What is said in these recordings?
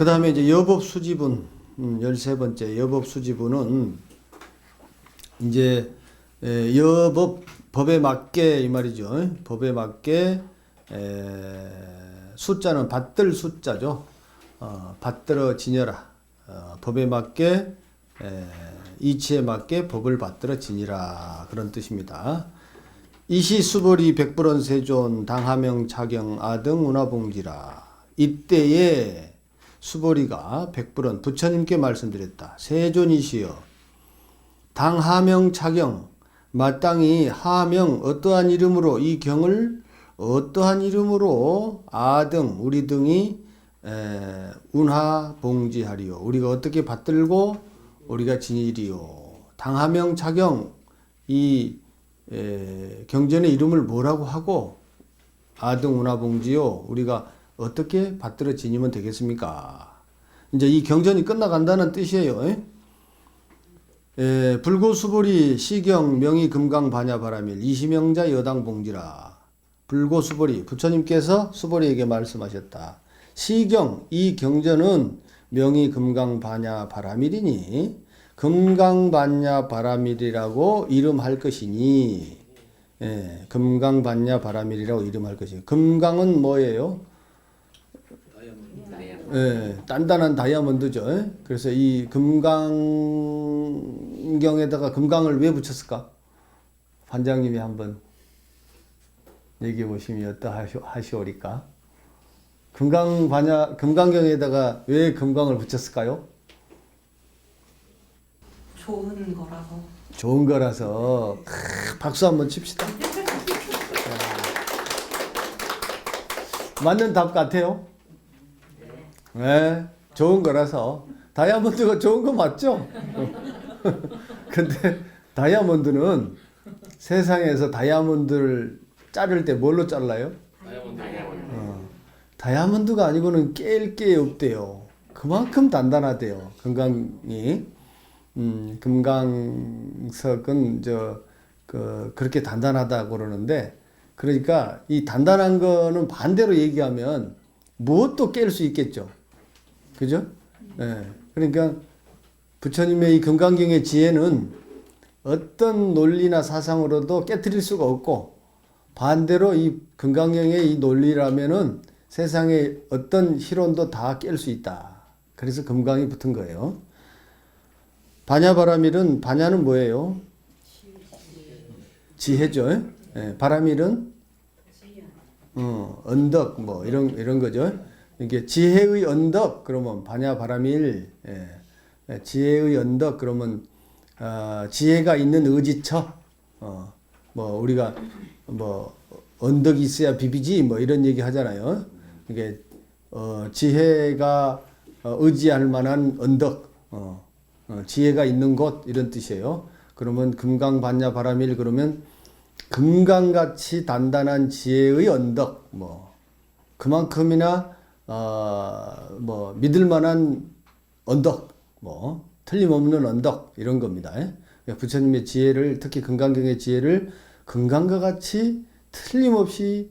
그 다음에 이제 여법 수지분, 음, 13번째 여법 수지분은 이제 에, 여법, 법에 맞게 이 말이죠. 법에 맞게 에, 숫자는 받들 숫자죠. 어, 받들어 지녀라. 어, 법에 맞게 에, 이치에 맞게 법을 받들어 지니라 그런 뜻입니다. 이시 수벌이 백불원 세존 당하명 차경 아등 운하봉지라 이때에 수벌이가 백불원 부처님께 말씀드렸다. 세존이시여 당 하명 차경 마땅히 하명 어떠한 이름으로 이 경을 어떠한 이름으로 아등 우리 등이 에, 운하 봉지하리요. 우리가 어떻게 받들고 우리가 지니리요. 당하명 차경 이 에, 경전의 이름을 뭐라고 하고 아등 운하 봉지요. 우리가 어떻게 받들어 지니면 되겠습니까? 이제 이 경전이 끝나간다는 뜻이에요. 에? 에, 불고수벌이 시경 명의 금강 반야 바라밀 이시명자 여당 봉지라 불고수벌이 부처님께서 수벌이에게 말씀하셨다. 시경 이 경전은 명의 금강 반야 바라밀이니 금강 반야 바라밀이라고 이름할 것이니 예, 금강 반야 바라밀이라고 이름할 것이니 금강은 뭐예요? 예, 단단한 다이아몬드죠. 예? 그래서 이 금강경에다가 금강을 왜 붙였을까? 관장님이 한번 얘기해 보시면 어떠하시오리까? 금강 반야 금강경에다가 왜 금강을 붙였을까요? 좋은 거라서 좋은 거라서 크, 박수 한번 칩시다. 자. 맞는 답 같아요? 네, 좋은 거라서 다이아몬드가 좋은 거 맞죠? 근데 다이아몬드는 세상에서 다이아몬드를 자를 때 뭘로 잘라요? 어, 다이아몬드가 아니고는 깰 게 없대요. 그만큼 단단하대요. 금강이. 음, 금강석은 저, 그, 그렇게 단단하다고 그러는데, 그러니까 이 단단한 거는 반대로 얘기하면 무엇도 깰 수 있겠죠. 그죠? 예. 그러니까 부처님의 이 금강경의 지혜는 어떤 논리나 사상으로도 깨뜨릴 수가 없고, 반대로 이 금강경의 이 논리라면은 세상의 어떤 희론도 다 깰 수 있다. 그래서 금강이 붙은 거예요. 반야바라밀은 반야는 뭐예요? 지혜죠. 예, 바라밀은 어, 언덕 뭐 이런 이런 거죠. 이게 지혜의 언덕 그러면 반야바라밀 예, 예, 지혜의 언덕 그러면 아, 지혜가 있는 의지처 어, 뭐 우리가 뭐 언덕이 있어야 비비지 뭐 이런 얘기 하잖아요. 이게 어, 지혜가 어, 의지할 만한 언덕 어, 어, 지혜가 있는 곳 이런 뜻이에요. 그러면 금강 반야 바라밀 그러면 금강같이 단단한 지혜의 언덕 뭐 그만큼이나 어 뭐 믿을 만한 언덕 뭐 틀림없는 언덕 이런 겁니다. 예? 그러니까 부처님의 지혜를 특히 금강경의 지혜를 금강과 같이 틀림없이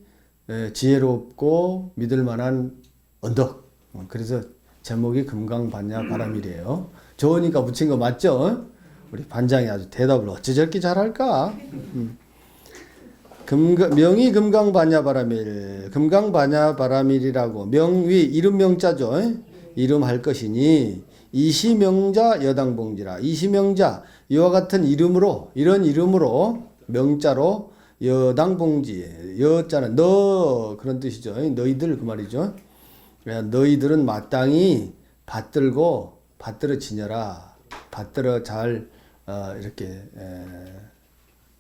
예, 지혜롭고 믿을 만한 언덕. 어, 그래서 제목이 금강반야 바람이래요. 좋으니까 붙인 거 맞죠? 우리 반장이 아주 대답을 어찌 저렇게 잘할까? 음. 금강, 명이 금강반야바라밀, 금강반야바라밀이라고 명위 이름 명자죠. 이름 할 것이니 이시명자 여당봉지라 이시명자 이와 같은 이름으로 이런 이름으로 명자로 여당봉지 여자는 너 그런 뜻이죠. 너희들 그 말이죠. 너희들은 마땅히 받들고 받들어 지녀라 받들어 잘 어, 이렇게 에,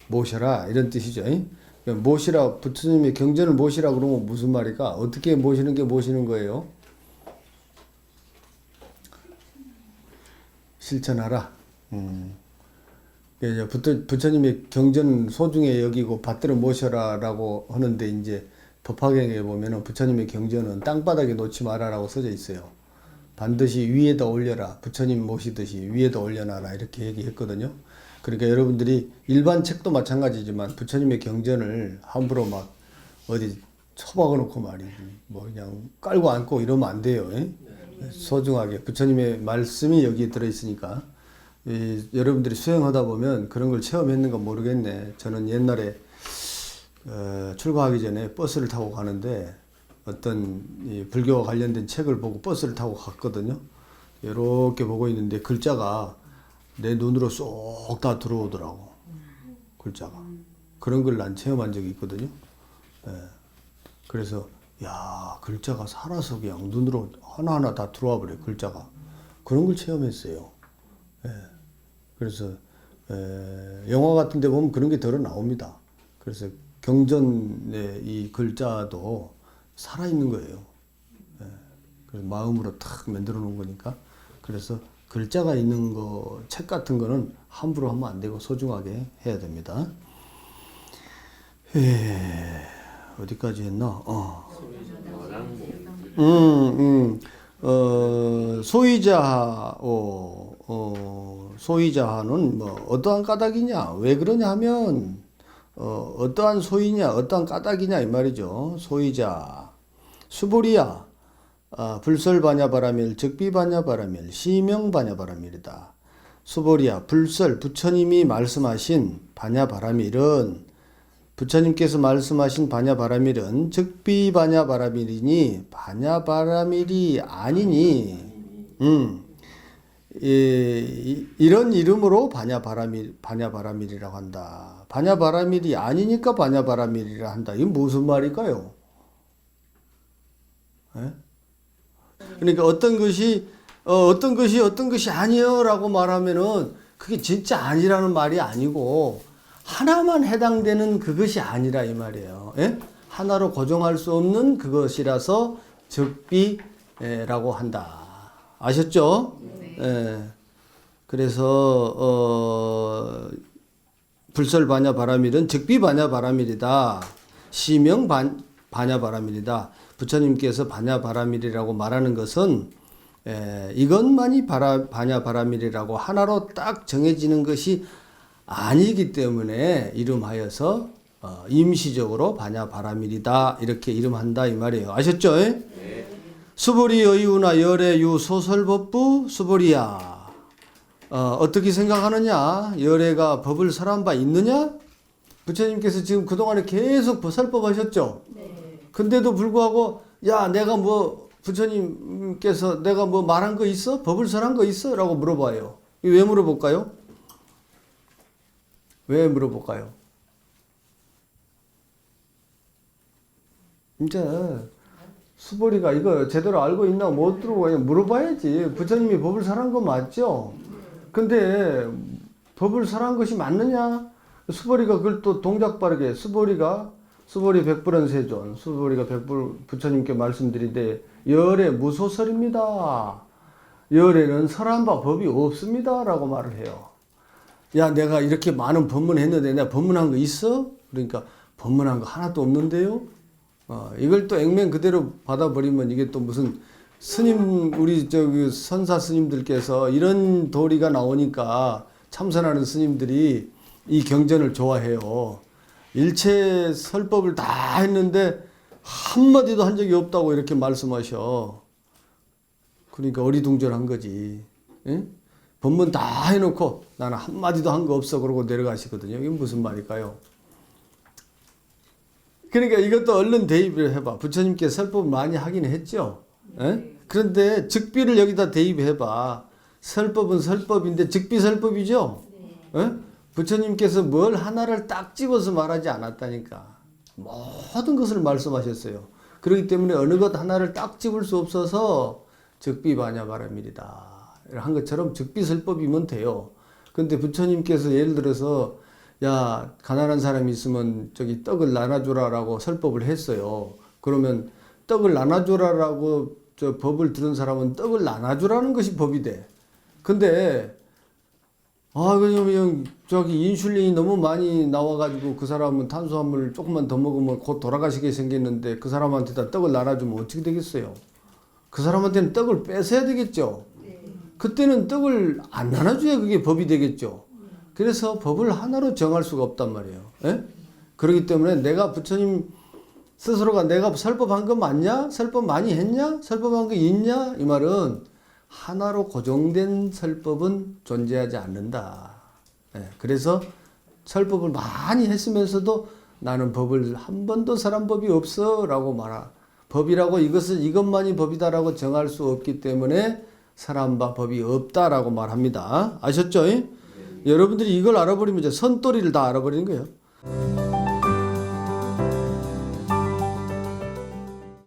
모셔라 이런 뜻이죠. 모시라 부처님의 경전을 모시라 그러면 무슨 말일까? 어떻게 모시는 게 모시는 거예요? 실천하라. 음. 이제 부처, 부처님의 경전 소중히 여기고 받들어 모셔라라고 하는데 이제 법화경에 보면은 부처님의 경전은 땅바닥에 놓지 마라라고 써져 있어요. 반드시 위에다 올려라. 부처님 모시듯이 위에다 올려놔라. 이렇게 얘기했거든요. 그러니까 여러분들이 일반 책도 마찬가지지만 부처님의 경전을 함부로 막 어디 처박아 놓고 말이지. 뭐 그냥 깔고 앉고 이러면 안 돼요. 예? 소중하게 부처님의 말씀이 여기에 들어 있으니까 이, 여러분들이 수행하다 보면 그런 걸 체험했는가 모르겠네. 저는 옛날에 어, 출가하기 전에 버스를 타고 가는데 어떤 이 불교와 관련된 책을 보고 버스를 타고 갔거든요. 이렇게 보고 있는데 글자가 내 눈으로 쏙 다 들어오더라고. 글자가. 그런 걸 난 체험한 적이 있거든요. 예. 그래서 야 글자가 살아서 그냥 눈으로 하나하나 다 들어와 버려 요 글자가 그런 걸 체험했어요. 예. 그래서 에, 영화 같은 데 보면 그런 게 들어 나옵니다. 그래서 경전의 이 글자도 살아 있는 거예요. 예. 그래서 마음으로 탁 만들어 놓은 거니까 그래서 글자가 있는 거 책 같은 거는 함부로 하면 안 되고 소중하게 해야 됩니다. 예. 어디까지 했나? 어. 음, 음, 어, 소유자, 어, 어, 소유자는 뭐, 어떠한 까닭이냐? 왜 그러냐 하면, 어, 어떠한 소유냐? 어떠한 까닭이냐? 이 말이죠. 소유자. 수불이야. 아, 불설반야바라밀, 즉비반야바라밀, 시명반야바라밀이다. 수보리야, 불설, 부처님이 말씀하신 반야바라밀은 부처님께서 말씀하신 반야바라밀은 즉비 반야바라밀이니 반야바라밀이 아니니 음. 예, 이, 이런 이름으로 반야바라밀 반야바라밀이라고 한다. 반야바라밀이 아니니까 반야바라밀이라 한다. 이게 무슨 말일까요? 예? 그러니까 어떤 것이 어, 어떤 것이 어떤 것이 아니요라고 말하면은 그게 진짜 아니라는 말이 아니고 하나만 해당되는 그것이 아니라 이 말이에요. 예? 하나로 고정할 수 없는 그것이라서 적비라고 한다. 아셨죠? 예. 그래서 어, 불설 반야 바라밀은 즉비 반야 바라밀이다. 시명 반, 반야 바라밀이다. 부처님께서 반야 바라밀이라고 말하는 것은 에, 이것만이 바라, 반야 바라밀이라고 하나로 딱 정해지는 것이 아니기 때문에 이름하여서 어, 임시적으로 반야 바라밀이다 이렇게 이름한다 이 말이에요. 아셨죠? 수보리 여유나 열애유 소설법부 수보리야. 어, 어떻게 생각하느냐? 열애가 법을 설한 바 있느냐? 부처님께서 지금 그동안에 계속 설법 하셨죠? 근데도 불구하고 야 내가 뭐 부처님께서 내가 뭐 말한 거 있어? 법을 설한 거 있어? 라고 물어봐요. 왜 물어볼까요? 왜 물어볼까요? 이제 수보리가 이거 제대로 알고 있나 못 그냥 물어봐야지. 부처님이 법을 설한 거 맞죠? 근데 법을 설한 것이 맞느냐? 수보리가 그걸 또 동작 빠르게 수보리가 수보리 백불은 세존 수보리가 백불 부처님께 말씀드리되 열애 무소설입니다. 열애는 설한 바 법이 없습니다 라고 말을 해요. 야 내가 이렇게 많은 법문 했는데 내가 법문한 거 있어? 그러니까 법문한 거 하나도 없는데요. 어, 이걸 또 액면 그대로 받아버리면 이게 또 무슨 스님 우리 저기 선사 스님들께서 이런 도리가 나오니까 참선하는 스님들이 이 경전을 좋아해요. 일체 설법을 다 했는데 한마디도 한 적이 없다고 이렇게 말씀하셔. 그러니까 어리둥절한 거지. 예? 법문 다 해놓고 나는 한마디도 한 거 없어 그러고 내려가시거든요. 이게 무슨 말일까요? 그러니까 이것도 얼른 대입을 해봐. 부처님께 설법 많이 하긴 했죠. 예? 그런데 즉비를 여기다 대입해봐. 설법은 설법인데 즉비 설법이죠. 예? 부처님께서 뭘 하나를 딱 집어서 말하지 않았다니까. 모든 것을 말씀하셨어요. 그렇기 때문에 어느 것 하나를 딱 집을 수 없어서 즉비반야 바람일이다. 한 것처럼 즉비설법이면 돼요. 근데 부처님께서 예를 들어서 야 가난한 사람이 있으면 저기 떡을 나눠주라라고 설법을 했어요. 그러면 떡을 나눠주라라고 저 법을 들은 사람은 떡을 나눠주라는 것이 법이 돼. 근데 아 그냥 그냥 저기 인슐린이 너무 많이 나와가지고 그 사람은 탄수화물 조금만 더 먹으면 곧 돌아가시게 생겼는데 그 사람한테 다 떡을 나눠주면 어떻게 되겠어요? 그 사람한테는 떡을 뺏어야 되겠죠. 그때는 떡을 안 나눠줘야 그게 법이 되겠죠. 그래서 법을 하나로 정할 수가 없단 말이에요. 예? 그렇기 때문에 내가 부처님 스스로가 내가 설법한 거 맞냐? 설법 많이 했냐? 설법한 거 있냐? 이 말은 하나로 고정된 설법은 존재하지 않는다. 예, 그래서 설법을 많이 했으면서도 나는 법을 한 번도 설한 법이 없어 라고 말하. 법이라고 이것을 이것만이 법이다라고 정할 수 없기 때문에 바 법이 없다라고 말합니다. 아셨죠? 여러분들이 이걸 알아버리면 이제 선도리를 다 알아버리는 거예요.